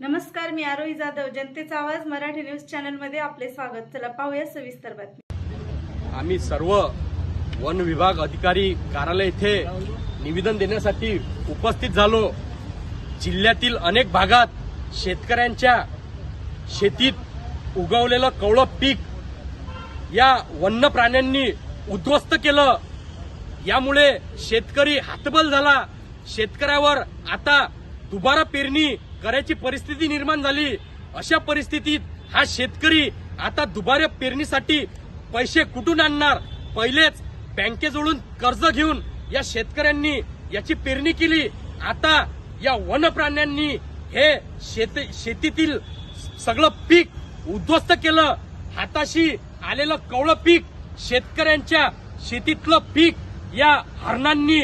नमस्कार मी आरोही जाधव. जनतेचा आवाज मराठी न्यूज चॅनलमध्ये आपले स्वागत. चला पाहूया सविस्तर बातमी. आम्ही सर्व वन विभाग अधिकारी कार्यालय येथे निवेदन देण्यासाठी उपस्थित झालो. जिल्ह्यातील अनेक भागात शेतकऱ्यांच्या शेतीत उगवलेलं कवळं पीक या वन्य प्राण्यांनी उद्ध्वस्त केलं. यामुळे शेतकरी हातबल झाला. शेतकऱ्यावर आता दुबारा पेरणी करायची परिस्थिती निर्माण झाली. अशा परिस्थितीत हा शेतकरी आता दुबाऱ्या पेरणीसाठी पैसे कुठून आणणार? पहिलेच बँकेजवळून कर्ज घेऊन या शेतकऱ्यांनी याची पेरणी केली. आता या वन प्राण्यांनी हे शेत शेतीतील सगळं पीक उद्ध्वस्त केलं. हाताशी आलेलं कवळं पीक शेतकऱ्यांच्या शेतीतलं पीक या हरणांनी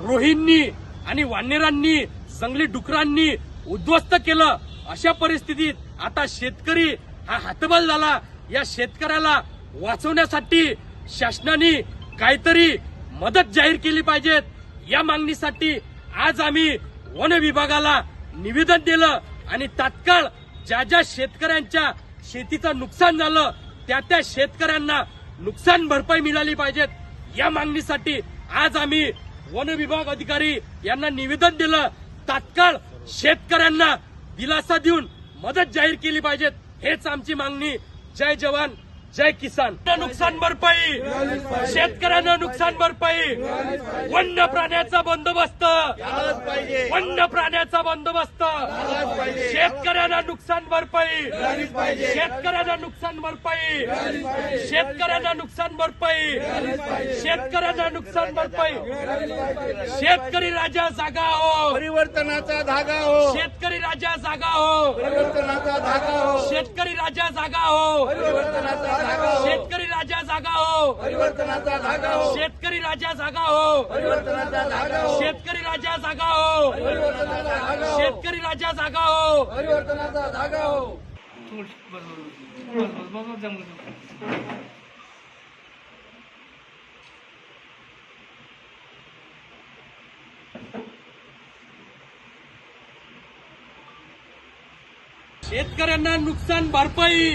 रोहींनी आणि वानेरांनी जंगली डुकरांनी उद्ध्वस्त केलं. अशा परिस्थितीत आता शेतकरी हा हातबल झाला. या शेतकऱ्याला वाचवण्यासाठी शासनाने काहीतरी मदत जाहीर केली पाहिजेत. या मागणीसाठी आज आम्ही वन विभागाला निवेदन दिलं आणि तात्काळ ज्या ज्या शेतकऱ्यांच्या शेतीचं नुकसान झालं त्या त्या शेतकऱ्यांना नुकसान भरपाई मिळाली पाहिजेत. या मागणीसाठी आज आम्ही वन विभाग अधिकारी यांना निवेदन दिलं. तात्काळ शेतकऱ्यांना दिलासा देऊन मदत जाहीर केली पाहिजेत हेच आमची मागणी. जय जवान. जय किसान. नुकसान भरपाई. शेतकऱ्यांना नुकसान भरपाई. वन्य प्राण्याचा बंदोबस्त. वन्य प्राण्याचा बंदोबस्त. शेतकऱ्यांना नुकसान भरपाई. शेतकऱ्यांना नुकसान भरपाई. शेतकऱ्यांना नुकसान भरपाई. शेतकऱ्यांना नुकसान भरपाई. शेतकरी राजा जागा हो. परिवर्तनाचा धागा हो. शेतकरी राजा जागा हो. परिवर्तनाचा धागा हो. शेतकरी राजा जागा हो. परिवर्तनाचा हो. शेतकरी राजा जागा हो परिवर्तनाचा धागा हो शेतकरी राजा जागा हो परिवर्तनाचा धागा हो शेतकरी राजा जागा हो परिवर्तनाचा धागा हो शेतकरी राजा जागा हो परिवर्तनाचा धागा हो शेतकऱ्यांना नुकसान भरपाई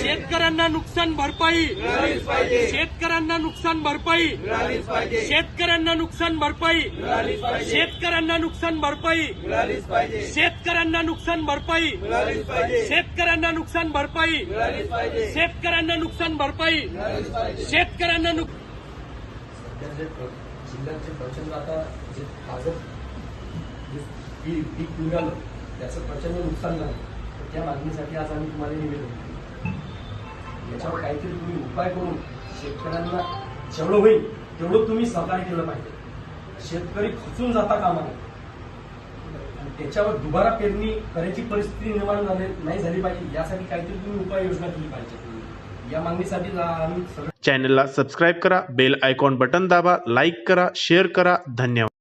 शेतकऱ्यांना नुकसान भरपाई शेतकऱ्यांना नुकसान भरपाई शेतकऱ्यांना नुकसान भरपाई शेतकऱ्यांना नुकसान भरपाई शेतकऱ्यांना नुकसान भरपाई शेतकऱ्यांना नुकसान भरपाई शेतकऱ्यांना नुकसान भरपाई शेतकऱ्यांना नुक आता जे पीक त्याचं प्रचंड नुकसान झालं. तर त्या मागणीसाठी आज आम्ही तुम्हाला निवेदन याच्यावर काहीतरी तुम्ही उपाय करून शेतकऱ्यांना जेवढं होईल तेवढं तुम्ही सहकार्य केलं पाहिजे. शेतकरी खचून जाता कामा नये त्याच्यावर दुबारा पेरणी करायची परिस्थिती निर्माण झाली नाही झाली पाहिजे यासाठी काहीतरी तुम्ही उपाययोजना केली पाहिजे. या मागणीसाठी आम्ही सगळं चॅनलला सबस्क्राईब करा बेल आयकॉन बटन दाबा लाईक करा शेअर करा. धन्यवाद.